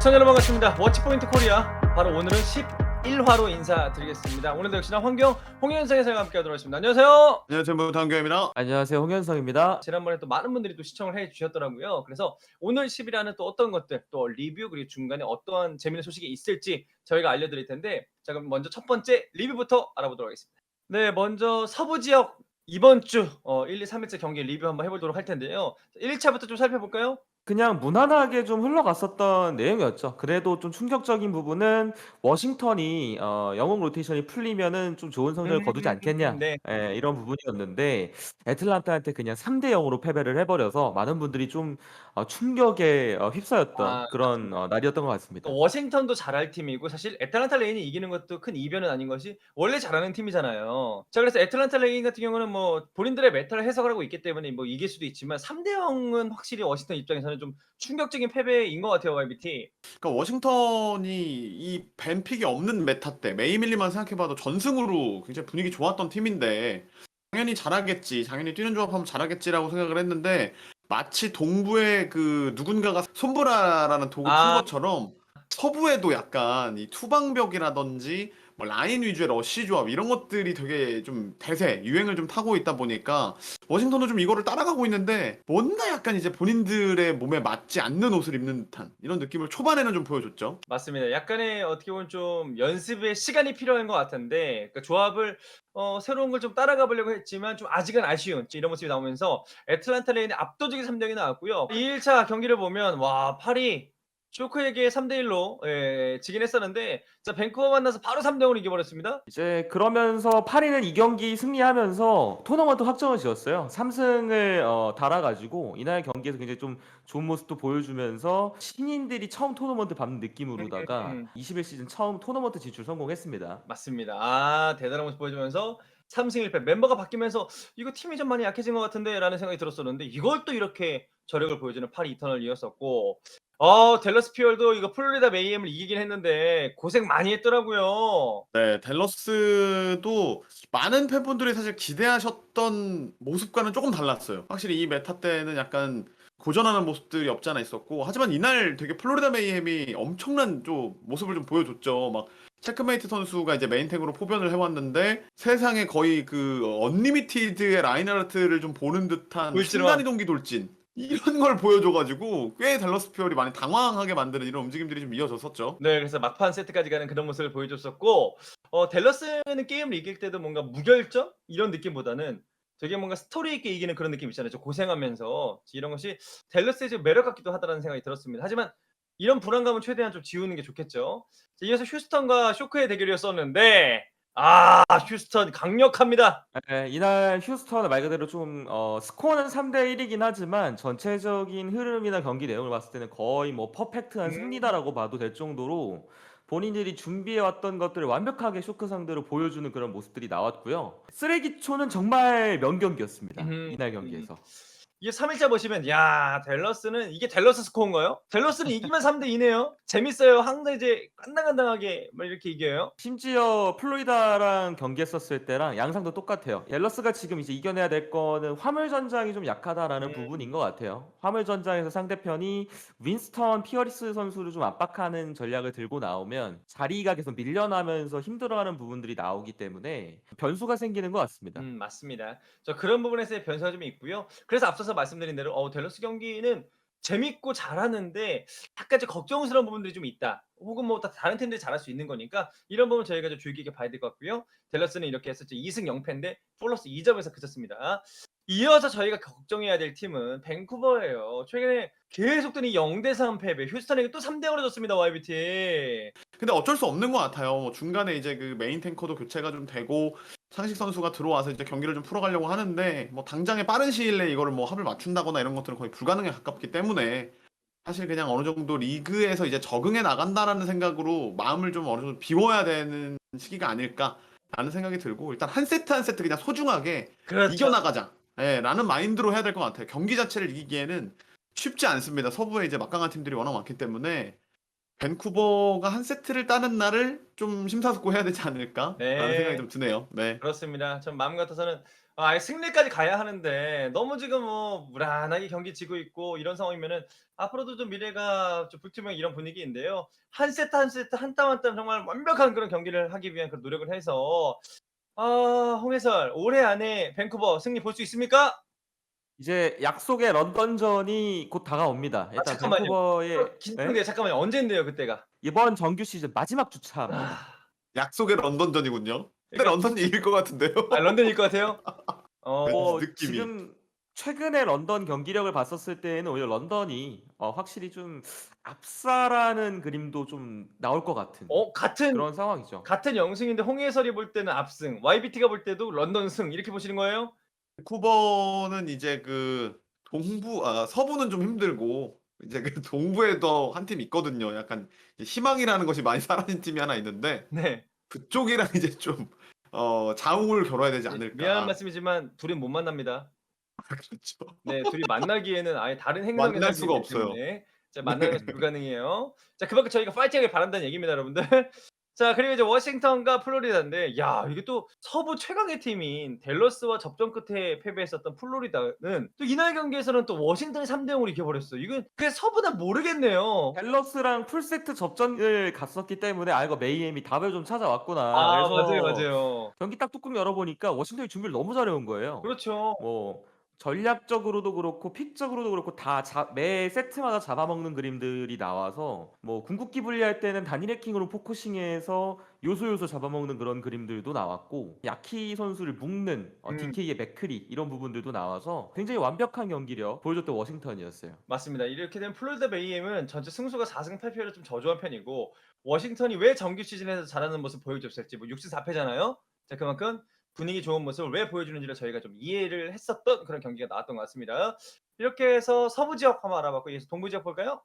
시청자 여러분 반갑습니다. 워치포인트 코리아 바로 오늘은 11화로 인사드리겠습니다. 오늘도 역시나 환경 홍현상 해설과 함께 하도록 하겠습니다. 안녕하세요. 안녕하세요, 무당교입니다. 안녕하세요 홍현성입니다. 지난번에 또 많은 분들이 또 시청을 해 주셨더라고요. 그래서 오늘 10일화는 또 어떤 것들 또 리뷰 그리고 중간에 어떠한 재미있는 소식이 있을지 저희가 알려드릴 텐데 자 그럼 먼저 첫 번째 리뷰부터 알아보도록 하겠습니다. 네 먼저 서부 지역 이번 주 어, 1, 2, 3일째 경기 리뷰 한번 해보도록 할 텐데요. 1차부터 좀 살펴볼까요? 그냥 무난하게 좀 흘러갔었던 내용이었죠. 그래도 좀 충격적인 부분은 워싱턴이 어, 영웅 로테이션이 풀리면은 좀 좋은 성적을 거두지 않겠냐. 네. 예, 이런 부분이었는데 애틀란타한테 그냥 3 대 0 으로 패배를 해 버려서 많은 분들이 좀 어, 충격에 어, 휩싸였던 아, 그런 어, 날이었던 것 같습니다. 또 워싱턴도 잘할 팀이고 사실 애틀란타 레인이 이기는 것도 큰 이변은 아닌 것이 원래 잘하는 팀이잖아요. 자 그래서 애틀란타 레인 같은 경우는 뭐 본인들의 메타를 해석을 하고 있기 때문에 뭐 이길 수도 있지만 3대 0은 확실히 워싱턴 입장에서는 좀 충격적인 패배인 것 같아요 YBT. 그러니까 워싱턴이 이 벤픽이 없는 메타 때 메이밀리만 생각해봐도 전승으로 굉장히 분위기 좋았던 팀인데 당연히 잘하겠지, 당연히 뛰는 조합하면 잘하겠지라고 생각을 했는데 마치 동부의 그 누군가가 손보라라는 독을 아. 푼 것처럼 서부에도 약간 이 투방벽이라든지 뭐 라인 위주의 러시 조합 이런 것들이 되게 좀 대세 유행을 좀 타고 있다 보니까 워싱턴도 좀 이거를 따라가고 있는데 뭔가 약간 이제 본인들의 몸에 맞지 않는 옷을 입는 듯한 이런 느낌을 초반에는 좀 보여줬죠. 맞습니다. 약간의 어떻게 보면 좀 연습의 시간이 필요한 것 같은데 그 조합을 어, 새로운 걸 좀 따라가 보려고 했지만 좀 아직은 아쉬운 이런 모습이 나오면서 애틀란타 레인의 압도적인 3대0이 나왔고요. 2일차 경기를 보면 와 파리 쇼크에게 3대 1로 예, 지긴 했었는데 자 밴쿠버 만나서 바로 3대 0으로 이겨버렸습니다. 이제 그러면서 파리는 이 경기 승리하면서 토너먼트 확정을 지었어요. 3승을 어, 달아가지고 이날 경기에서 굉장히 좀 좋은 모습도 보여주면서 신인들이 처음 토너먼트 밟는 느낌으로다가 음, 음. 21시즌 처음 토너먼트 진출 성공했습니다. 맞습니다. 아 대단한 모습 보여주면서 3승 1패 멤버가 바뀌면서 이거 팀이 좀 많이 약해진 것 같은데 라는 생각이 들었었는데 이걸 또 이렇게 저력을 보여주는 파리 이터널 이었었고 어 델러스 피얼도 이거 플로리다 메이엠을 이기긴 했는데 고생 많이 했더라고요. 네, 댈러스도 많은 팬분들이 사실 기대하셨던 모습과는 조금 달랐어요. 확실히 이 메타 때는 약간 고전하는 모습들이 없지 않아 있었고 하지만 이날 되게 플로리다 메이햄이 엄청난 좀 모습을 좀 보여줬죠. 막 체크메이트 선수가 이제 메인탱으로 포변을 해왔는데 세상에 거의 그 언리미티드의 라인하르트를 좀 보는 듯한 돌진왕. 순간이동기 돌진 이런 걸 보여줘가지고 꽤 댈러스 피얼이 많이 당황하게 만드는 이런 움직임들이 좀 이어졌었죠. 네, 그래서 막판 세트까지 가는 그런 모습을 보여줬었고, 어, 댈러스는 게임을 이길 때도 뭔가 무결점 이런 느낌보다는 되게 뭔가 스토리 있게 이기는 그런 느낌 있잖아요. 좀 고생하면서 이런 것이 댈러스의 좀 매력 같기도 하다는 생각이 들었습니다. 하지만 이런 불안감은 최대한 좀 지우는 게 좋겠죠. 자, 이어서 휴스턴과 쇼크의 대결이었었는데, 아, 휴스턴 강력합니다. 네, 이날 휴스턴은 말 그대로 좀 어, 스코어는 3대 1이긴 하지만 전체적인 흐름이나 경기 내용을 봤을 때는 거의 뭐 퍼펙트한 음. 승리다라고 봐도 될 정도로 본인들이 준비해 왔던 것들을 완벽하게 쇼크 상대로 보여주는 그런 모습들이 나왔고요. 쓰레기초는 정말 명경기였습니다. 음, 이날 경기에서. 이게 3일자 보시면 야 댈러스는 이게 댈러스 스코어인가요? 댈러스는 이기면 3대 2네요. 재밌어요. 항상 이제 간당간당하게 막 이렇게 이겨요. 심지어 플로리다랑 경기했었을 때랑 양상도 똑같아요. 댈러스가 지금 이제 이겨내야 될 거는 화물 전장이 좀 약하다라는 음. 부분인 것 같아요. 화물 전장에서 상대편이 윈스턴 피어리스 선수를 좀 압박하는 전략을 들고 나오면 자리가 계속 밀려나면서 힘들어하는 부분들이 나오기 때문에 변수가 생기는 것 같습니다. 음 맞습니다. 저 그런 부분에서의 변수가 좀 있고요. 그래서 앞서서 말씀드린 대로 어 댈러스 경기는 재밌고 잘하는데 약간 좀 걱정스러운 부분들이 좀 있다. 혹은 뭐 다- 다른 팀들이 잘할 수 있는 거니까 이런 부분 저희가 좀 주의 깊게 봐야 될 것 같고요. 댈러스는 이렇게 했었죠. 2승 0패인데 플러스 2점에서 그쳤습니다. 이어서 저희가 걱정해야 될 팀은 밴쿠버예요. 최근에 계속된 이 0대 3 패배. 휴스턴에게 또 3대 0으로 졌습니다. YBT. 근데 어쩔 수 없는 것 같아요. 뭐 중간에 이제 그 메인 탱커도 교체가 좀 되고 상식 선수가 들어와서 이제 경기를 좀 풀어가려고 하는데 뭐 당장에 빠른 시일 내에 이거를 뭐 합을 맞춘다거나 이런 것들은 거의 불가능에 가깝기 때문에 사실 그냥 어느 정도 리그에서 이제 적응해 나간다라는 생각으로 마음을 좀 어느 정도 비워야 되는 시기가 아닐까라는 생각이 들고 일단 한 세트 한 세트 그냥 소중하게 그렇죠. 이겨나가자. 예, 라는 마인드로 해야 될 것 같아요. 경기 자체를 이기기에는 쉽지 않습니다. 서부에 이제 막강한 팀들이 워낙 많기 때문에 밴쿠버가 한 세트를 따는 날을 좀 심사숙고해야 되지 않을까라는 네. 생각이 좀 드네요. 네. 그렇습니다. 전 마음 같아서는 아 승리까지 가야 하는데 너무 지금 뭐 무난하게 경기 지고 있고 이런 상황이면은 앞으로도 좀 미래가 좀 불투명 이런 분위기인데요. 한 세트 한 세트 한 땀 한 땀 정말 완벽한 그런 경기를 하기 위한 그런 노력을 해서 아 홍해설 올해 안에 밴쿠버 승리 볼 수 있습니까? 이제 약속의 런던전이 곧 다가옵니다. 일단 잠깐만요. 밴쿠버의 네? 긴장돼요. 잠깐만요. 언젠데요 그때가? 이번 정규 시즌 마지막 주차입니다. 아, 약속의 런던전이군요. 근데 그러니까- 런던이 이길 것 같은데요. 아 런던일 것 같아요? 어, 네. 뭐 느낌이. 지금 최근에 런던 경기력을 봤었을 때에는 오히려 런던이 어, 확실히 좀 압사라는 그림도 좀 나올 것 같은 어 같은 그런 상황이죠. 같은 영승인데 홍해설이 볼 때는 압승, YBT가 볼 때도 런던 승 이렇게 보시는 거예요? 쿠버는 이제 그 동부 아 서부는 좀 힘들고 이제 그 동부에도 한 팀 있거든요. 약간 이제 희망이라는 것이 많이 사라진 팀이 하나 있는데 네. 그쪽이랑 이제 좀 어, 자웅을 겨뤄야 되지 않을까. 미안한 말씀이지만 둘이 못 만납니다. 그렇죠. 네, 둘이 만나기에는 아예 다른 행성에 만날 수가 없어요. 자, 만나는 것이 불가능해요. 자, 그만큼 저희가 파이팅을 바란다는 얘기입니다, 여러분들. 자, 그리고 이제 워싱턴과 플로리다인데, 야, 이게 또 서부 최강의 팀인 댈러스와 접전 끝에 패배했었던 플로리다는 또 이날 경기에서는 또 워싱턴이 3대 0으로 이겨 버렸어. 이건 그게 서부는 모르겠네요. 댈러스랑 풀세트 접전을 갔었기 때문에 아 이거 메이엠이 답을 좀 찾아왔구나. 아, 그래서 맞아요, 맞아요. 경기 딱 뚜껑 열어보니까 워싱턴이 준비를 너무 잘해온 거예요. 그렇죠. 뭐 전략적으로도 그렇고 픽적으로도 그렇고 다 매 세트마다 잡아먹는 그림들이 나와서 뭐 궁극기 분리할 때는 단일 해킹으로 포커싱해서 요소 요소 잡아먹는 그런 그림들도 나왔고 야키 선수를 묶는 어, 음. DK의 맥크리 이런 부분들도 나와서 굉장히 완벽한 경기력 보여줬던 워싱턴이었어요. 맞습니다. 이렇게 되면 플로리다 메이엠은 전체 승수가 4승 8패로 좀 저조한 편이고 워싱턴이 왜 정규 시즌에서 잘하는 모습 보여줬을지 뭐 6승 4패잖아요. 자 그만큼 분위기 좋은 모습을 왜 보여주는지를 저희가 좀 이해를 했었던 그런 경기가 나왔던 것 같습니다. 이렇게 해서 서부 지역 한번 알아봤고 이제 동부 지역 볼까요?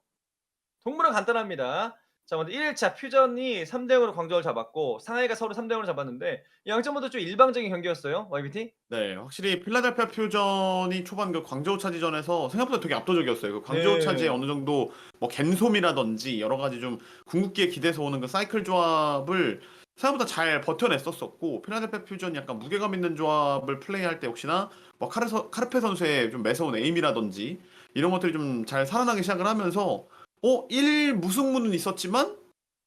동부는 간단합니다. 자 먼저 1차 퓨전이 3대 0으로 광저우를 잡았고 상하이가 서울 3대 0으로 잡았는데 이 양점 모두 좀 일방적인 경기였어요. YBT. 네, 확실히 필라델피아 퓨전이 초반 그 광저우 차지전에서 생각보다 되게 압도적이었어요. 그 광저우 네. 차지에 어느 정도 뭐 갬솜이라든지 여러 가지 좀 궁극기에 기대서 오는 그 사이클 조합을 생각보다 잘 버텨냈었었고 필라델피아 퓨전이 약간 무게감 있는 조합을 플레이할 때 역시나 뭐 카르 카르페 선수의 좀 매서운 에임이라든지 이런 것들이 좀 잘 살아나기 시작을 하면서 어, 1 무승부는 있었지만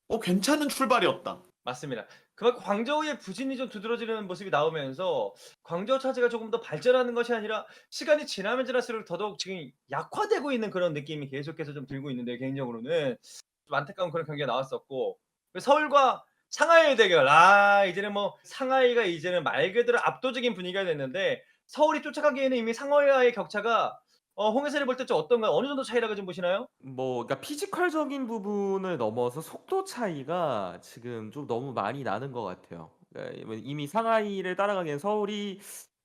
어, 괜찮은 출발이었다. 맞습니다. 그만큼 광저우의 부진이 좀 두드러지는 모습이 나오면서 광저우 차지가 조금 더 발전하는 것이 아니라 시간이 지나면 지날수록 더더욱 지금 약화되고 있는 그런 느낌이 계속해서 좀 들고 있는데 개인적으로는 좀 안타까운 그런 경기가 나왔었고 그리고 서울과 상하이의 대결 아 이제는 뭐 상하이가 이제는 말 그대로 압도적인 분위기가 됐는데 서울이 쫓아가기에는 이미 상하이와의 격차가 어, 홍해설이 볼 때 좀 어떤가요? 어느 정도 차이라고 좀 보시나요? 뭐 그러니까 피지컬적인 부분을 넘어서 속도 차이가 지금 좀 너무 많이 나는 것 같아요. 그러니까 이미 상하이를 따라가기엔 서울이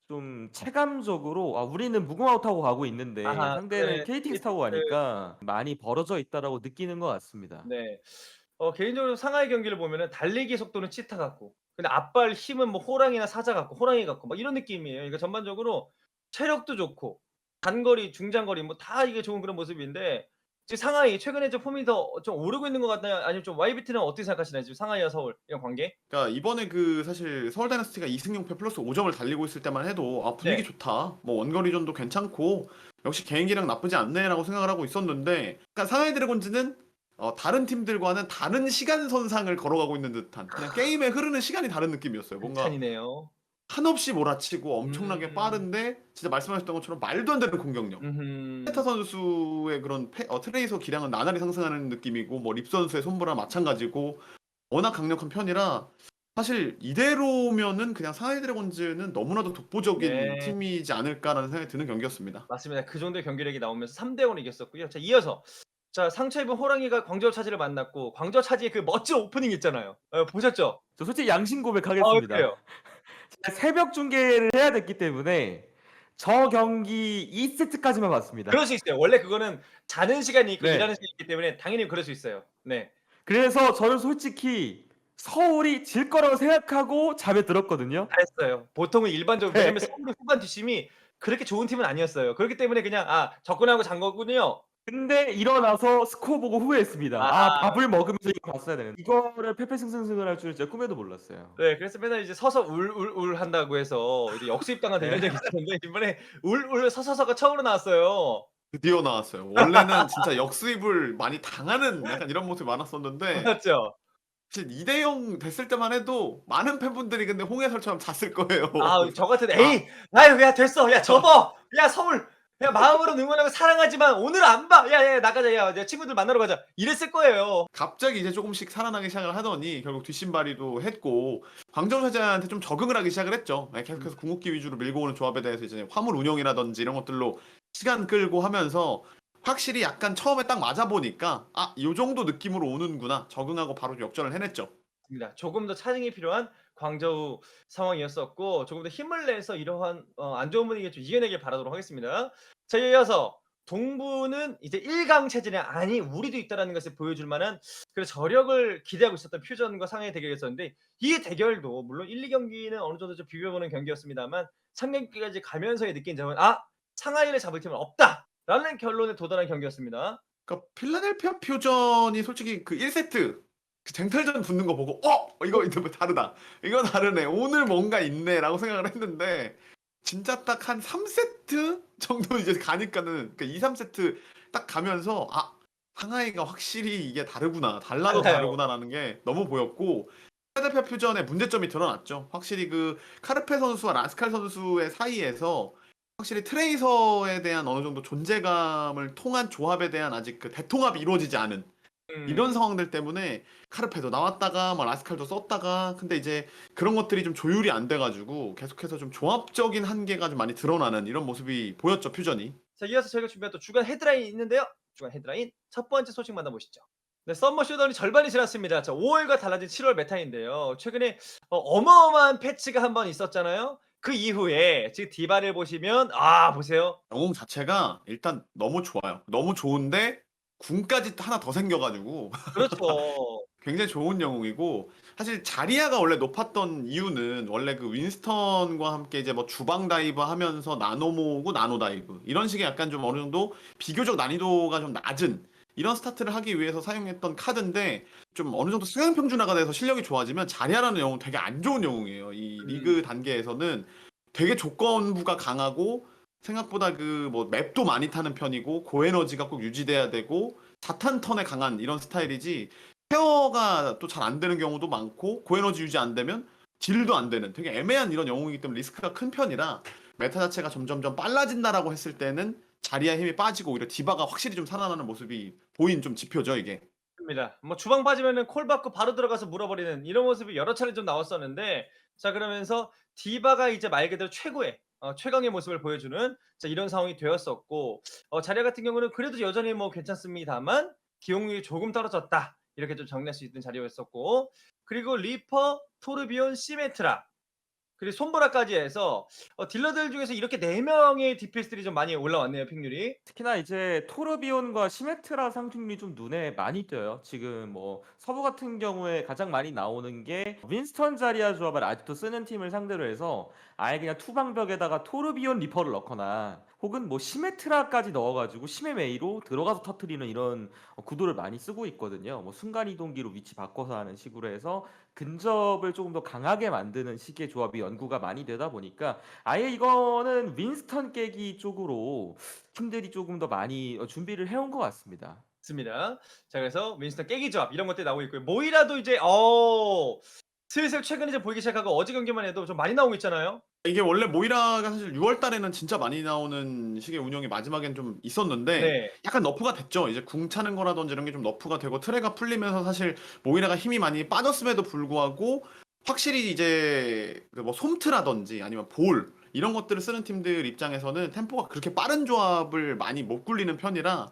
좀 체감적으로 아 우리는 무궁화호 타고 가고 있는데 아하, 상대는 네. KTX 타고 가니까 많이 벌어져 있다라고 느끼는 것 같습니다. 네. 어 개인적으로 상하이 경기를 보면은 달리기 속도는 치타 같고 근데 앞발 힘은 뭐 호랑이나 사자 같고 호랑이 같고 막 이런 느낌이에요. 그러니까 전반적으로 체력도 좋고 단거리, 중장거리 뭐 다 이게 좋은 그런 모습인데 지금 상하이 최근에 좀 폼이 더 좀 오르고 있는 것 같나요? 아니면 좀 YBT는 어떻게 생각하시나요? 지금 상하이와 서울 이런 관계? 그러니까 이번에 그 사실 서울 다이너스티가 2승 0패 플러스 5점을 달리고 있을 때만 해도 아 분위기 네. 좋다. 뭐 원거리전도 괜찮고 역시 개인기량 나쁘지 않네라고 생각을 하고 있었는데 그러니까 상하이 드래곤즈는 어, 다른 팀들과는 다른 시간 선상을 걸어가고 있는 듯한 그냥 게임에 흐르는 시간이 다른 느낌이었어요. 뭔가 찬이네요. 한없이 몰아치고 엄청나게 음. 빠른데 진짜 말씀하셨던 것처럼 말도 안 되는 공격력. 음흠. 페타 선수의 그런 페- 어, 트레이서 기량은 나날이 상승하는 느낌이고 뭐 립 선수의 손보라 마찬가지고 워낙 강력한 편이라 사실 이대로면은 그냥 상하이 드래곤즈는 너무나도 독보적인 네. 팀이지 않을까라는 생각이 드는 경기였습니다. 맞습니다. 그 정도의 경기력이 나오면서 3대 0으로 이겼었고요. 자, 이어서 자, 상처 입은 호랑이가 광저우 차지를 만났고 광저우 차지의 그 멋진 오프닝 있잖아요. 어, 보셨죠? 저 솔직히 양심 아, 고백하겠습니다. 그래요. 새벽 중계를 해야 됐기 때문에 저 경기 2세트까지만 봤습니다. 그럴 수 있어요. 원래 그거는 자는 시간이 있고 네. 일하는 시간이 있기 때문에 당연히 그럴 수 있어요. 네. 그래서 저는 솔직히 서울이 질 거라고 생각하고 잠에 들었거든요. 잘했어요. 보통은 일반적으로 네. 왜냐면 서울의 후반 뒷심이 그렇게 좋은 팀은 아니었어요. 그렇기 때문에 그냥 아 접근하고 잔 거군요. 근데 일어나서 스코어 보고 후회했습니다. 아, 아. 밥을 먹으면서 이거 봤어야 되는데. 이거를 패패승승승을 할줄 진짜 꿈에도 몰랐어요. 네, 그래서 맨날 이제 서서 울 울 울 한다고 해서 이제 역수입당한 네. 이런 적이 있었는데 이번에 울 울 서서서가 처음으로 나왔어요. 드디어 나왔어요. 원래는 진짜 역수입을 많이 당하는 약간 이런 모습이 많았었는데 맞죠? 사실 2대 0 됐을 때만 해도 많은 팬분들이 근데 홍해설처럼 잤을 거예요. 아, 저 같은 에이, 아유, 야 됐어, 야 접어, 야 서울, 야 마음으로 응원하고 사랑하지만 오늘 안 봐, 야, 야 나가자, 야, 내 친구들 만나러 가자, 이랬을 거예요. 갑자기 이제 조금씩 살아나기 시작을 하더니 결국 뒷심발이도 했고 광저우사자한테 좀 적응을 하기 시작을 했죠. 네, 계속해서 궁극기 위주로 밀고 오는 조합에 대해서 이제 화물 운영이라든지 이런 것들로 시간 끌고 하면서 확실히 약간 처음에 딱 맞아 보니까 아, 요 정도 느낌으로 오는구나. 적응하고 바로 역전을 해냈죠. 조금 더 차징이 필요한 광저우 상황이었었고 조금 더 힘을 내서 이러한 어, 안 좋은 분위기 좀 이겨내길 바라도록 하겠습니다. 자 이어서 동부는 이제 1강 체제냐 아니 우리도 있다라는 것을 보여줄 만한 그 저력을 기대하고 있었던 퓨전과 상해 대결이었었는데 이 대결도 물론 1, 2경기는 어느 정도 좀 비벼보는 경기였습니다만 3경기까지 가면서의 느낀 점은 아 상하이를 잡을 팀은 없다라는 결론에 도달한 경기였습니다. 그러니까 필라델피아 표전이 솔직히 그 1세트 그 쟁탈전 붙는 거 보고 어? 이거 이거 다르다. 이거 다르네. 오늘 뭔가 있네라고 생각을 했는데 진짜 딱 한 3세트 정도 이제 가니까는 그 2, 3세트 딱 가면서 아 상하이가 확실히 이게 다르구나. 달라도 달라요. 다르구나라는 게 너무 보였고 필라델피아 표전의 문제점이 드러났죠. 확실히 그 카르페 선수와 라스칼 선수의 사이에서 확실히 트레이서에 대한 어느 정도 존재감을 통한 조합에 대한 아직 그 대통합이 이루어지지 않은 음, 이런 상황들 때문에 카르페도 나왔다가 막 라스칼도 썼다가 근데 이제 그런 것들이 좀 조율이 안 돼가지고 계속해서 좀 조합적인 한계가 좀 많이 드러나는 이런 모습이 보였죠 퓨전이 자 이어서 저희가 준비한 또 주간 헤드라인이 있는데요. 주간 헤드라인 첫 번째 소식 만나보시죠. 네, 썸머 쇼다운이 절반이 지났습니다. 자, 5월과 달라진 7월 메타인데요. 최근에 어, 마어마한 패치가 한 번 있었잖아요. 그 이후에 지금 디바를 보시면 아 보세요. 영웅 자체가 일단 너무 좋아요 너무 좋은데 궁까지 하나 더 생겨가지고 그렇죠. 굉장히 좋은 영웅이고 사실 자리아가 원래 높았던 이유는 원래 그 윈스턴과 함께 이제 뭐 주방 다이브 하면서 나노 모으고 나노 다이브 이런 식의 약간 좀 어느 정도 비교적 난이도가 좀 낮은 이런 스타트를 하기 위해서 사용했던 카드인데 좀 어느 정도 수행 평준화가 돼서 실력이 좋아지면 자리아라는 영웅 되게 안 좋은 영웅이에요. 이 음. 리그 단계에서는 되게 조건부가 강하고 생각보다 그 뭐 맵도 많이 타는 편이고 고에너지가 꼭 유지돼야 되고 자탄 턴에 강한 이런 스타일이지 케어가 또 잘 안 되는 경우도 많고 고에너지 유지 안 되면 딜도 안 되는 되게 애매한 이런 영웅이기 때문에 리스크가 큰 편이라 메타 자체가 점점점 빨라진다라고 했을 때는 자리아 힘이 빠지고 오히려 디바가 확실히 좀 살아나는 모습이 보인 좀 지표죠 이게. 입니다. 뭐 주방 빠지면은 콜 받고 바로 들어가서 물어버리는 이런 모습이 여러 차례 좀 나왔었는데 자 그러면서 디바가 이제 말 그대로 최고의 어, 최강의 모습을 보여주는 자 이런 상황이 되었었고 어, 자리아 같은 경우는 그래도 여전히 뭐 괜찮습니다만 기용률이 조금 떨어졌다. 이렇게 좀 정리할 수 있는 자리였었고 그리고 리퍼, 토르비온, 시메트라 그리고 손보라까지 해서 어, 딜러들 중에서 이렇게 네 명의 DPS들이 좀 많이 올라왔네요 픽률이 특히나 이제 토르비온과 시메트라 상승률이 좀 눈에 많이 띄어요. 지금 뭐 서부 같은 경우에 가장 많이 나오는 게 윈스턴 자리아 조합을 아직도 쓰는 팀을 상대로 해서 아예 그냥 투방벽에다가 토르비온 리퍼를 넣거나 혹은 뭐 시메트라까지 넣어가지고 시메메이로 들어가서 터트리는 이런 어, 구도를 많이 쓰고 있거든요. 뭐 순간 이동기로 위치 바꿔서 하는 식으로 해서 근접을 조금 더 강하게 만드는 식의 조합이 연구가 많이 되다 보니까 아예 이거는 윈스턴 깨기 쪽으로 팀들이 조금 더 많이 어, 준비를 해온 것 같습니다. 있습니다. 자 그래서 윈스턴 깨기 조합 이런 것들이 나오고 있고요. 모이라도 이제 어 슬슬 최근에 이제 보이기 시작하고 어제 경기만 해도 좀 많이 나오고 있잖아요. 이게 원래 모이라가 사실 6월 달에는 진짜 많이 나오는 식의 운영이 마지막엔 좀 있었는데 네. 약간 너프가 됐죠. 이제 궁 차는 거라든지 이런 게 좀 너프가 되고 트레가 풀리면서 사실 모이라가 힘이 많이 빠졌음에도 불구하고 확실히 이제 그뭐 솜트라든지 아니면 볼 이런 것들을 쓰는 팀들 입장에서는 템포가 그렇게 빠른 조합을 많이 못 굴리는 편이라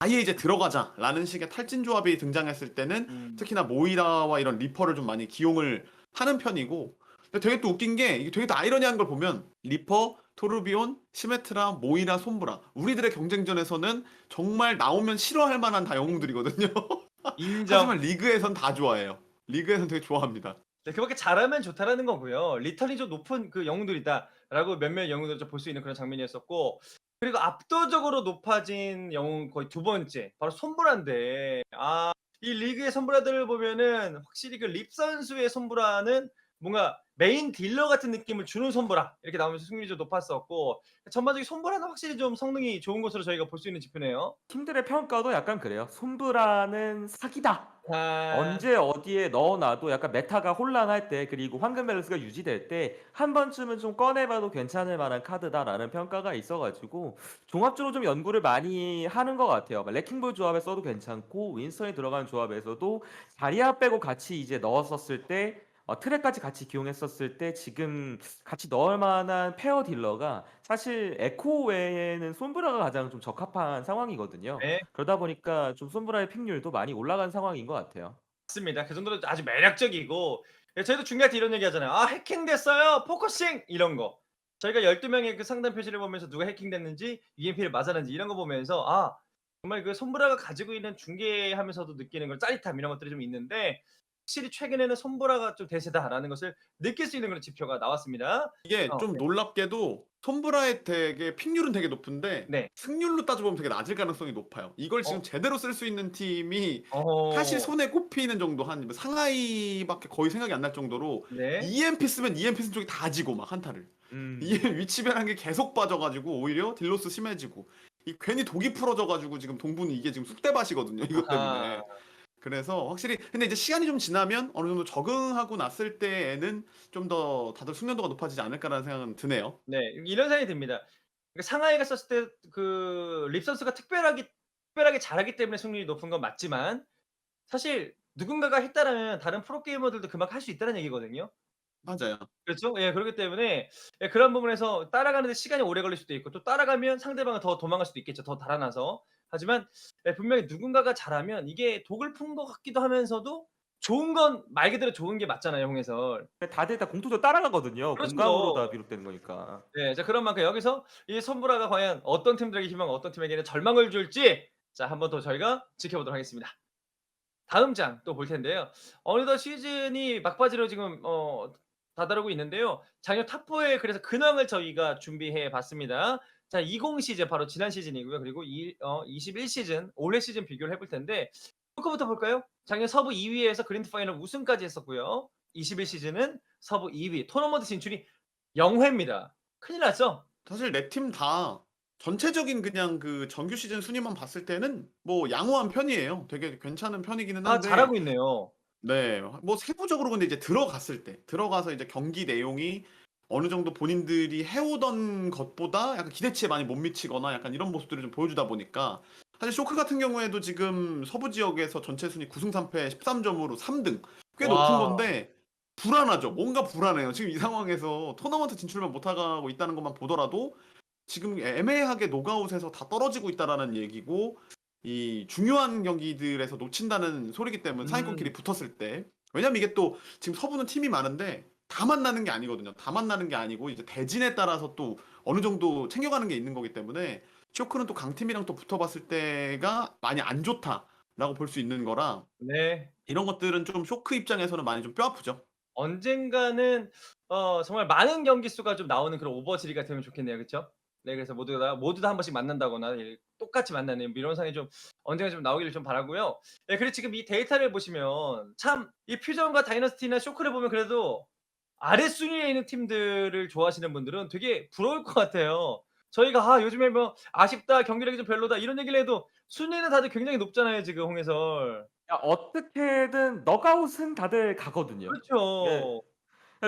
아예 이제 들어가자라는 식의 탈진 조합이 등장했을 때는 음. 특히나 모이라와 이런 리퍼를 좀 많이 기용을 하는 편이고 근데 되게 또 웃긴 게 이게 되게 또 아이러니한 걸 보면 리퍼, 토르비온, 시메트라, 모이라, 솜브라 우리들의 경쟁전에서는 정말 나오면 싫어할 만한 다 영웅들이거든요. 인정. 하지만 리그에선 다 좋아해요. 리그에선 되게 좋아합니다. 네, 그밖에 잘하면 좋다라는 거고요. 리턴이 좀 높은 그 영웅들이다라고 몇몇 영웅들을 볼 수 있는 그런 장면이었었고 그리고 압도적으로 높아진 영웅 거의 두 번째 바로 손브라인데 아 이 리그의 손브라들을 보면은 확실히 그 립 선수의 손브라는 뭔가 메인 딜러 같은 느낌을 주는 손브라 이렇게 나오면서 승률이 좀 높았었고 전반적인 손브라는 확실히 좀 성능이 좋은 것으로 저희가 볼 수 있는 지표네요. 팀들의 평가도 약간 그래요. 손브라는 사기다. 아, 언제 어디에 넣어놔도 약간 메타가 혼란할 때 그리고 황금 밸런스가 유지될 때 한 번쯤은 좀 꺼내봐도 괜찮을 만한 카드다라는 평가가 있어가지고 종합적으로 좀 연구를 많이 하는 것 같아요. 막 레킹볼 조합에 써도 괜찮고 윈스턴이 들어가는 조합에서도 자리아 빼고 같이 이제 넣었었을 때 어, 트랙까지 같이 기용했었을 때 지금 같이 넣을 만한 페어 딜러가 사실 에코 외에는 솜브라가 가장 좀 적합한 상황이거든요. 네. 그러다 보니까 좀 솜브라의 픽률도 많이 올라간 상황인 것 같아요. 맞습니다. 그 정도로 아주 매력적이고 예, 저희도 때 이런 얘기 하잖아요. 아 해킹됐어요. 포커싱 이런 거. 저희가 12명의 그 상단 표시를 보면서 누가 해킹됐는지 EMP를 맞았는지 이런 거 보면서 아 정말 그 손브라가 가지고 있는 중계하면서도 느끼는 걸 짜릿함 이런 것들이 좀 있는데 확실히 최근에는 손브라가 좀 대세다라는 것을 느낄 수 있는 그런 지표가 나왔습니다. 이게 어, 좀 네. 놀랍게도 손브라의 되게 픽률은 되게 높은데 네. 승률로 따져보면 되게 낮을 가능성이 높아요. 이걸 지금 어. 제대로 쓸 수 있는 팀이 어... 사실 손에 꼽히는 정도 한뭐 상하이밖에 거의 생각이 안 날 정도로 네. EMP 쓰면 EMP 쓴 쪽이 다 지고 막 한타를 음. 이 위치변한 게 계속 빠져가지고 오히려 딜로스 심해지고 이 괜히 독이 풀어져가지고 지금 동분이 이게 지금 쑥대밭이거든요 이것 때문에 아, 그래서 확실히 근데 이제 시간이 좀 지나면 어느 정도 적응하고 났을 때에는 좀 더 다들 숙련도가 높아지지 않을까라는 생각은 드네요. 네, 이런 생각이 듭니다. 그러니까 상하이가 썼을 때 그 립선스가 특별하게 특별하게 잘하기 때문에 승률이 높은 건 맞지만 사실 누군가가 했다라면 다른 프로 게이머들도 그만큼 할 수 있다는 얘기거든요. 맞아요. 그렇죠? 예, 그렇기 때문에 예, 그런 부분에서 따라가는데 시간이 오래 걸릴 수도 있고 또 따라가면 상대방은 더 도망갈 수도 있겠죠. 더 달아나서. 하지만 예, 분명히 누군가가 잘하면 이게 독을 푼 것 같기도 하면서도 좋은 건 말 그대로 좋은 게 맞잖아요, 홍해설. 다들 다 공통적으로 따라가거든요. 그렇죠. 공감으로 다 비롯되는 거니까. 네, 자 그런 만큼 여기서 이 손브라가 과연 어떤 팀들에게 희망, 어떤 팀에게는 절망을 줄지 자 한 번 더 저희가 지켜보도록 하겠습니다. 다음 장 또 볼 텐데요. 어느덧 시즌이 막바지로 지금 어 다다르고 있는데요. 작년 탑4에 그래서 근황을 저희가 준비해 봤습니다. 자, 20 시즌 바로 지난 시즌이고요. 그리고 이, 어, 21 시즌 올해 시즌 비교를 해볼 텐데 토크부터 볼까요? 작년 서부 2위에서 그랜드 파이널 우승까지 했었고요. 21 시즌은 서부 2위 토너먼트 진출이 0회입니다. 큰일 났죠? 사실 네 팀 다 전체적인 그냥 그 정규 시즌 순위만 봤을 때는 뭐 양호한 편이에요. 되게 괜찮은 편이기는 아 한데 잘하고 있네요. 네, 뭐 세부적으로 근데 이제 들어갔을 때 들어가서 이제 경기 내용이 어느 정도 본인들이 해오던 것보다 약간 기대치에 많이 못 미치거나 약간 이런 모습들을 좀 보여주다 보니까 사실 쇼크 같은 경우에도 지금 서부 지역에서 전체 순위 9승 3패 13점으로 3등 꽤 높은 와. 건데 불안하죠. 뭔가 불안해요. 지금 이 상황에서 토너먼트 진출만 못하고 있다는 것만 보더라도 지금 애매하게 노가웃에서 다 떨어지고 있다라는 얘기고 이 중요한 경기들에서 놓친다는 소리기 때문에 음. 상위권끼리 붙었을 때 왜냐면 이게 또 지금 서부는 팀이 많은데 다 만나는 게 아니거든요. 다 만나는 게 아니고 이제 대진에 따라서 또 어느 정도 챙겨가는 게 있는 거기 때문에 쇼크는 또 강팀이랑 또 붙어봤을 때가 많이 안 좋다라고 볼 수 있는 거라 네. 이런 것들은 좀 쇼크 입장에서는 많이 좀 뼈 아프죠. 언젠가는 어 정말 많은 경기 수가 좀 나오는 그런 오버시리가 되면 좋겠네요. 그렇죠? 네, 그래서 모두 다 모두 다 한 번씩 만난다거나 예, 똑같이 만나는 이런 상황이 좀 언젠가 좀 나오기를 좀 바라고요. 네, 그리고 지금 이 데이터를 보시면 참 이 퓨전과 다이너스티나 쇼크를 보면 그래도 아래 순위에 있는 팀들을 좋아하시는 분들은 되게 부러울 것 같아요. 저희가 아 요즘에 뭐 아쉽다 경기력이 좀 별로다 이런 얘기를 해도 순위는 다들 굉장히 높잖아요 지금 홍해설. 야, 어떻게든 너가웃은 다들 가거든요. 그렇죠.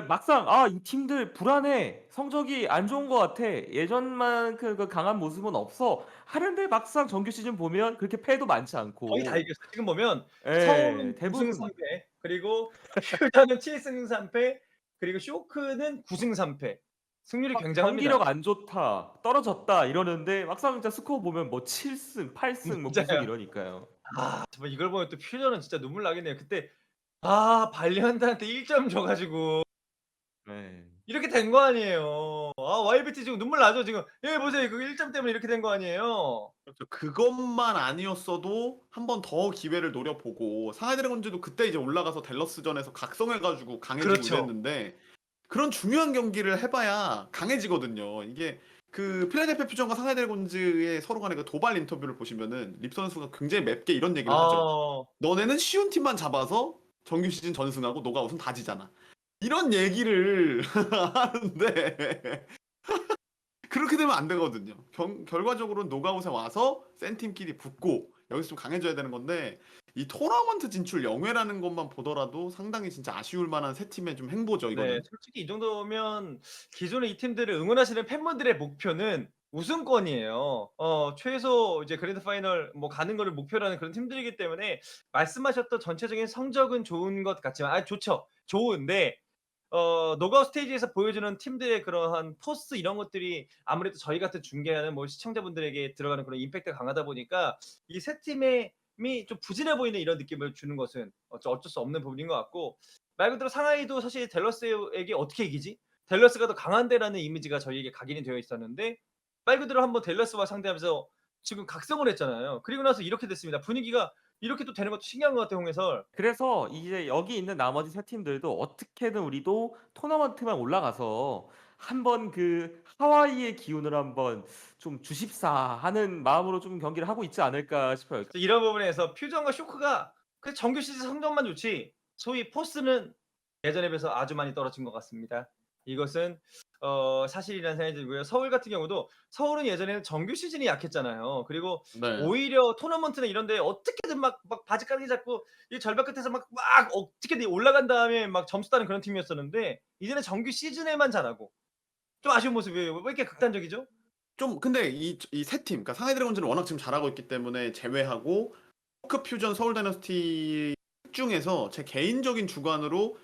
막상 아 이 팀들 불안해 성적이 안 좋은 것 같아 예전만큼 그 강한 모습은 없어 하는데 막상 정규 시즌 보면 그렇게 패도 많지 않고 거의 다 이겼어요. 지금 보면 예, 서울은 9승 대부분 3패 그리고 퓨전은 7승 3패 그리고 쇼크는 9승 3패 승률이 굉장합니다. 경기력 안 좋다 떨어졌다 이러는데 막상 진짜 스코어 보면 뭐 7승 8승 뭐 진짜요. 9승 이러니까요 아 정말 이걸 보면 또 퓨전은 진짜 눈물 나겠네요. 그때 아 발리한드한테 1점 줘 가지고 네. 이렇게 된 거 아니에요. 아 YBT 지금 눈물 나죠 지금. 예 보세요 그 1점 때문에 이렇게 된 거 아니에요. 그렇죠. 그것만 아니었어도 한 번 더 기회를 노려보고 상하이 드래곤즈도 그때 이제 올라가서 댈러스전에서 각성해가지고 강해지고 그렇죠. 이랬는데 그런 중요한 경기를 해봐야 강해지거든요. 이게 그 필라델피아 퓨전과 상하이 드래곤즈의 서로 간의 그 도발 인터뷰를 보시면은 립 선수가 굉장히 맵게 이런 얘기를 하죠. 아, 너네는 쉬운 팀만 잡아서 정규 시즌 전승하고 노가웃은 다 지잖아. 이런 얘기를 하는데 그렇게 되면 안 되거든요. 경- 결과적으로는 노가웃에 와서 센 팀끼리 붙고 여기서 좀 강해져야 되는 건데 이 토너먼트 진출 영예라는 것만 보더라도 상당히 진짜 아쉬울 만한 세 팀의 좀 행보죠 이거는. 네, 솔직히 이 정도면 기존의 이 팀들을 응원하시는 팬분들의 목표는 우승권이에요. 어, 최소 이제 그랜드 파이널 뭐 가는 거를 목표로 하는 그런 팀들이기 때문에 말씀하셨던 전체적인 성적은 좋은 것 같지만 아 좋죠. 좋은데 어, 노가웃 스테이지에서 보여주는 팀들의 그러한 포스 이런 것들이 아무래도 저희 같은 중계하는 뭐 시청자분들에게 들어가는 그런 임팩트가 강하다 보니까 이 세 팀의 이좀 부진해 보이는 이런 느낌을 주는 것은 어쩔 수 없는 부분인 것 같고 말 그대로 상하이도 사실 델러스에게 어떻게 이기지? 델러스가 더 강한데라는 이미지가 저희에게 각인이 되어 있었는데 말 그대로 한번 델러스와 상대하면서 지금 각성을 했잖아요. 그리고 나서 이렇게 됐습니다. 분위기가 이렇게 또 되는 것도 신기한 것 같아요, 홍 해설. 그래서 이제 여기 있는 나머지 세 팀들도 어떻게든 우리도 토너먼트만 올라가서 한번 그 하와이의 기운을 한번 좀 주십사 하는 마음으로 좀 경기를 하고 있지 않을까 싶어요. 그래서 이런 부분에서 퓨전과 쇼크가 그 정규 시즌 성적만 좋지 소위 포스는 예전에 비해서 아주 많이 떨어진 것 같습니다. 이것은 어, 사실이라는 생각이 들고요. 서울 같은 경우도 서울은 예전에는 정규 시즌이 약했잖아요. 그리고 네. 오히려 토너먼트나 이런 데 어떻게든 막, 막 바지 까기 잡고 이 절벽 끝에서 막, 막 어떻게든 올라간 다음에 막 점수 따는 그런 팀이었었는데 이제는 정규 시즌에만 잘하고 좀 아쉬운 모습이에요. 왜 이렇게 극단적이죠? 좀 근데 이 이 세 팀, 그러니까 상하이 드래곤즈는 워낙 지금 잘하고 있기 때문에 제외하고 포크 퓨전 서울 다이너스티 중에서 제 개인적인 주관으로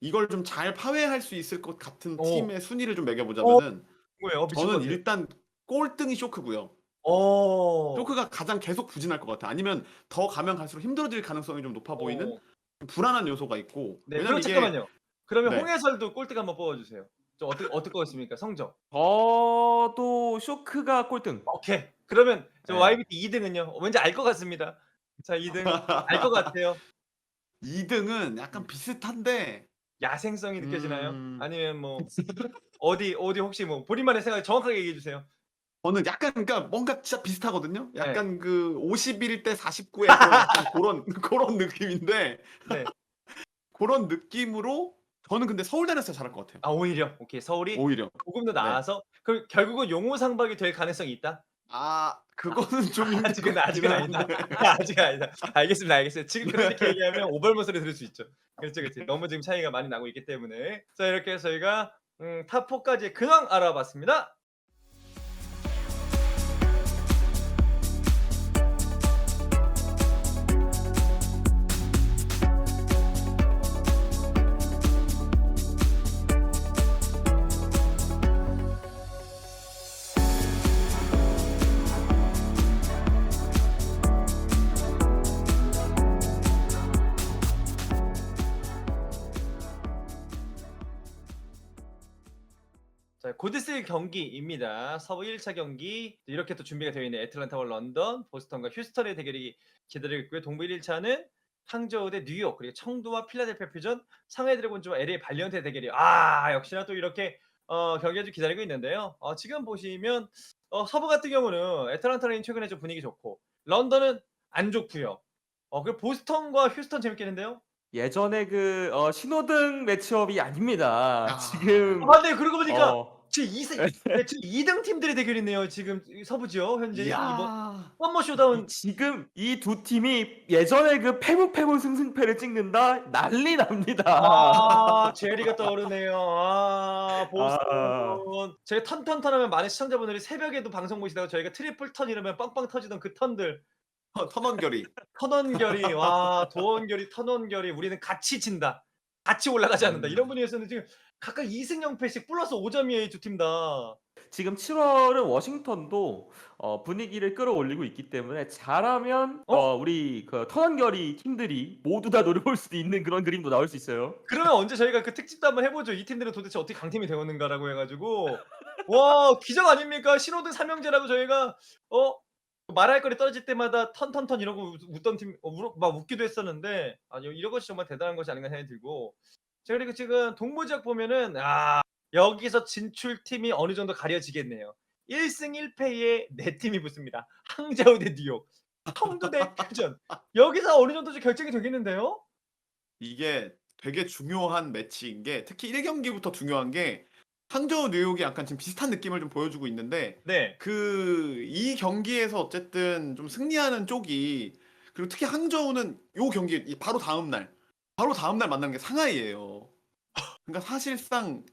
이걸 좀 잘 파괴할 수 있을 것 같은 어. 팀의 순위를 좀 매겨보자면은 뭐예요? 미친 저는 거지. 일단 꼴등이 쇼크고요. 어. 쇼크가 가장 계속 부진할 것 같아. 아니면 더 가면 갈수록 힘들어질 가능성이 좀 높아 보이는 어. 불안한 요소가 있고. 네, 왜냐면 그럼 이게 잠깐만요. 그러면 네. 홍해설도 꼴등 한번 뽑아주세요. 저 어떻게 어떻게 것 성적? 저도 쇼크가 꼴등. 오케이. 그러면 저 네. YBT 2등은요? 왠지 알 것 같습니다. 자, 2등 알 것 같아요. 2등은 약간 비슷한데 야생성이 느껴지나요? 음. 아니면 뭐 어디 어디 혹시 뭐 본인만의 생각 정확하게 얘기해 주세요. 저는 약간 그러니까 뭔가 진짜 비슷하거든요. 네. 약간 그 51대 49의 약간 그런 그런 느낌인데 네. 그런 느낌으로 저는 근데 서울 다녔을 때 잘할 것 같아요. 아 오히려 오케이 서울이 오히려. 조금 더 나아서 그럼 결국은 용호상박이 될 가능성이 있다. 아 그거는 좀 힘들 아직은 것 아직은 아니다. 한데. 아직은 아니다. 알겠습니다, 알겠습니다. 지금 그렇게 얘기하면 오벌문 소리 들을 수 있죠. 그렇죠, 그렇죠. 너무 지금 차이가 많이 나고 있기 때문에 자 이렇게 해서 저희가 음, 탑 4까지 근황 알아봤습니다. 자, 곧 있을 경기입니다. 서부 1차 경기 이렇게 또 준비가 되어 있는 애틀란타와 런던, 보스턴과 휴스턴의 대결이 기다리고 있고요. 동부 1차는 항저우 대 뉴욕, 그리고 청두와 필라델피아 퓨전, 상하이 드래곤즈와 LA 발리언트의 대결이 아 역시나 또 이렇게 어, 경기가 좀 기다리고 있는데요. 어, 지금 보시면 어, 서부 같은 경우는 애틀란타는 최근에 좀 분위기 좋고 런던은 안 좋고요. 어, 그리고 보스턴과 휴스턴 재밌겠는데요? 예전에 그 어, 신호등 매치업이 아닙니다. 아. 지금 아, 맞네. 그러고 보니까 어, 제 2등 팀들의 대결이네요. 지금 이 서부죠. 현재 이번 이야. 썸머 쇼다운 지금 이 두 팀이 예전에 그 패물패물 승승패를 찍는다 난리 납니다. 아, 제리가 떠오르네요. 아, 보스턴. 제가 턴턴턴 하면 많은 시청자분들이 새벽에도 방송 보시다가 저희가 트리플 턴 이러면 빵빵 터지던 그 턴들. 선원결이. 턴원결이 와 도원결이 턴원결이 우리는 같이 진다. 같이 올라가지 않는다. 음. 이런 분위기에서는 지금 각각 2승 0패씩 플러스 5점이에요, 이두팀 다. 지금 7월은 워싱턴도 어, 분위기를 끌어올리고 있기 때문에 잘하면 어? 어, 우리 그 턴원결이 팀들이 모두 다 노려볼 수도 있는 그런 그림도 나올 수 있어요. 그러면 언제 저희가 그 특집도 한번 해보죠. 이 팀들은 도대체 어떻게 강팀이 되었는가라고 해가지고 와 기적 아닙니까? 신호등 삼형제라고 저희가 어 말할 거리 떨어질 때마다 턴턴턴 이러고 웃- 웃던 팀, 어, 막 웃기도 했었는데 아니 이런 것이 정말 대단한 것이 아닌가 생각이 들고 자 그리고 지금 동부 지역 보면은 아 여기서 진출 팀이 어느 정도 가려지겠네요. 1승 1패에 네 팀이 붙습니다. 항저우 대 뉴욕, 청도 대 퓨전. 여기서 어느 정도 좀 결정이 되겠는데요? 이게 되게 중요한 매치인 게 특히 1경기부터 중요한 게 항저우 뉴욕이 약간 지금 비슷한 느낌을 좀 보여주고 있는데 네. 그 이 경기에서 어쨌든 좀 승리하는 쪽이 그리고 특히 항저우는 요 경기 이 바로 다음 날 바로 다음 날 만나는 게 상하이예요. 그러니까 사실상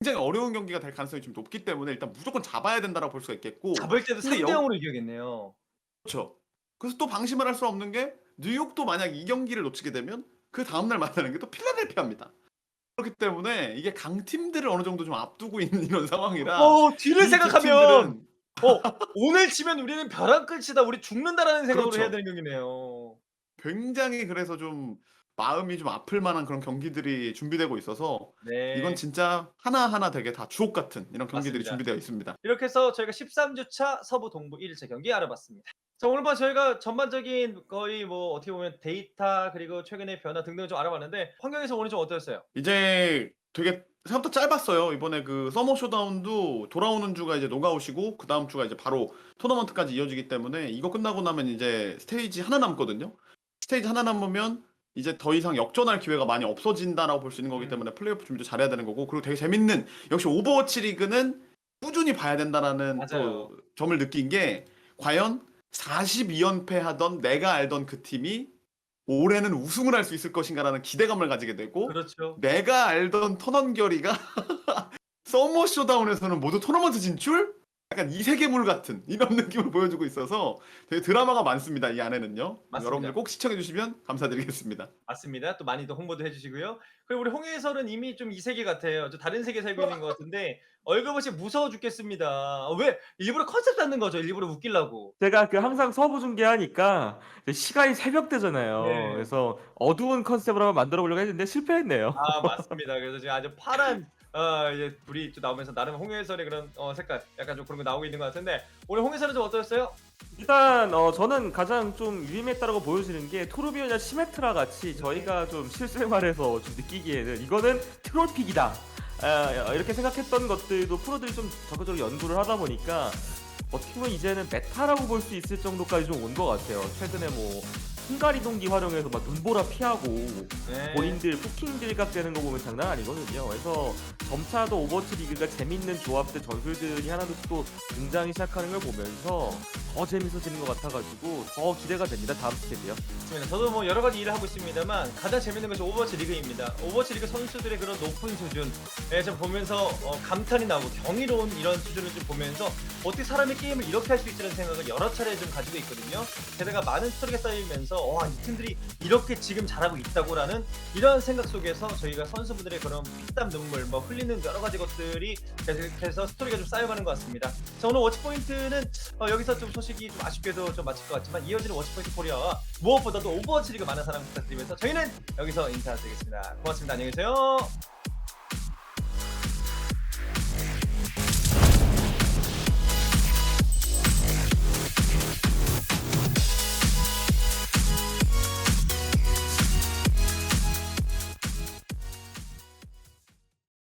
굉장히 어려운 경기가 될 가능성이 좀 높기 때문에 일단 무조건 잡아야 된다라고 볼 수가 있겠고 잡을 때도 근데 3대 여- 0으로 이겨야겠네요. 그렇죠. 그래서 또 방심을 할 수 없는 게 뉴욕도 만약 이 경기를 놓치게 되면 그 다음 날 만나는 게 또 필라델피아입니다. 그렇기 때문에 이게 강팀들을 어느 정도 좀 앞두고 있는 이런 상황이라 어, 뒤를 이 생각하면 팀들은 어, 오늘 지면 우리는 벼랑 끝이다. 우리 죽는다라는 생각으로 그렇죠. 해야 되는 경기네요. 굉장히 그래서 좀 마음이 좀 아플 만한 그런 경기들이 준비되고 있어서 네. 이건 진짜 하나하나 되게 다 주옥 같은 이런 경기들이 맞습니다. 준비되어 있습니다. 이렇게 해서 저희가 13주차 서부 동부 1일차 경기 알아봤습니다. 자, 오늘 밤 저희가 전반적인 거의 뭐 어떻게 보면 데이터 그리고 최근의 변화 등등을 좀 알아봤는데 환경에서 오늘 좀 어떠셨어요? 이제 되게 생각보다 짧았어요. 이번에 그 서머 쇼다운도 돌아오는 주가 이제 노가웃이고 그 다음 주가 이제 바로 토너먼트까지 이어지기 때문에 이거 끝나고 나면 이제 스테이지 하나 남거든요. 스테이지 하나 남으면 이제 더 이상 역전할 기회가 많이 없어진다라고 볼 수 있는 거기 음. 때문에 플레이오프 준비도 잘해야 되는 거고 그리고 되게 재밌는 역시 오버워치 리그는 꾸준히 봐야 된다라는 맞아요. 또 점을 느낀 게 과연 42연패 하던 내가 알던 그 팀이 올해는 우승을 할 수 있을 것인가라는 기대감을 가지게 되고 그렇죠. 내가 알던 턴원결이가 서머 쇼다운에서는 모두 토너먼트 진출? 약간 이세계물 같은 이런 느낌을 보여주고 있어서 되게 드라마가 많습니다. 이 안에는요. 맞습니다. 여러분들 꼭 시청해 주시면 감사드리겠습니다. 맞습니다. 또 많이 더 홍보도 해주시고요. 그리고 우리 홍해 해설은 이미 좀 이 세계 같아요. 저 다른 세계 살고 있는 것 같은데 얼굴 보시 무서워 죽겠습니다. 아, 왜 일부러 컨셉 잡는 거죠? 일부러 웃기려고. 제가 그 항상 서부 중계하니까 이제 시간이 새벽대잖아요. 네. 그래서 어두운 컨셉으로 한번 만들어 보려고 했는데 실패했네요. 아 맞습니다. 그래서 지금 아주 파란 어, 이제 불이 또 나오면서 나름 홍해 해설의 그런 어, 색깔 약간 좀 그런 거 나오고 있는 것 같은데 오늘 홍해 해설은 좀 어떠셨어요? 일단 어, 저는 가장 좀 유의미했다고 보여지는 게 토르비오냐 시메트라 같이 저희가 좀 실생활에서 좀 느끼기에는 이거는 트롤픽이다. 아, 이렇게 생각했던 것들도 프로들이 좀 적극적으로 연구를 하다 보니까 어떻게 보면 이제는 메타라고 볼 수 있을 정도까지 좀 온 것 같아요. 최근에 뭐 순간 이동기 활용해서 막 눈보라 피하고 네. 본인들 후킹 딜각되는 거 보면 장난 아니거든요. 그래서 점차도 오버워치 리그가 재밌는 조합들 전술들이 하나둘씩 또 등장이 시작하는 걸 보면서 더 재밌어지는 것 같아가지고 더 기대가 됩니다. 다음 스텝이요. 맞습니다. 저도 뭐 여러 가지 일을 하고 있습니다만 가장 재밌는 것이 오버워치 리그입니다. 오버워치 리그 선수들의 그런 높은 수준에 좀 보면서 어, 감탄이 나고 경이로운 이런 수준을 좀 보면서 어떻게 사람이 게임을 이렇게 할 수 있다는 생각을 여러 차례 좀 가지고 있거든요. 게다가 많은 스토리가 쌓이 면서 와, 이 팀들이 이렇게 지금 잘하고 있다고라는 이런 생각 속에서 저희가 선수분들의 그런 피땀 눈물 뭐 흘리는 여러 가지 것들이 계속해서 스토리가 좀 쌓여가는 것 같습니다. 자 오늘 워치 포인트는 어, 여기서 좀 소식이 좀 아쉽게도 좀 마칠 것 같지만 이어지는 워치 포인트 코리아와 무엇보다도 오버워치 리그 많은 사랑 부탁드리면서 저희는 여기서 인사드리겠습니다. 고맙습니다. 안녕히 계세요.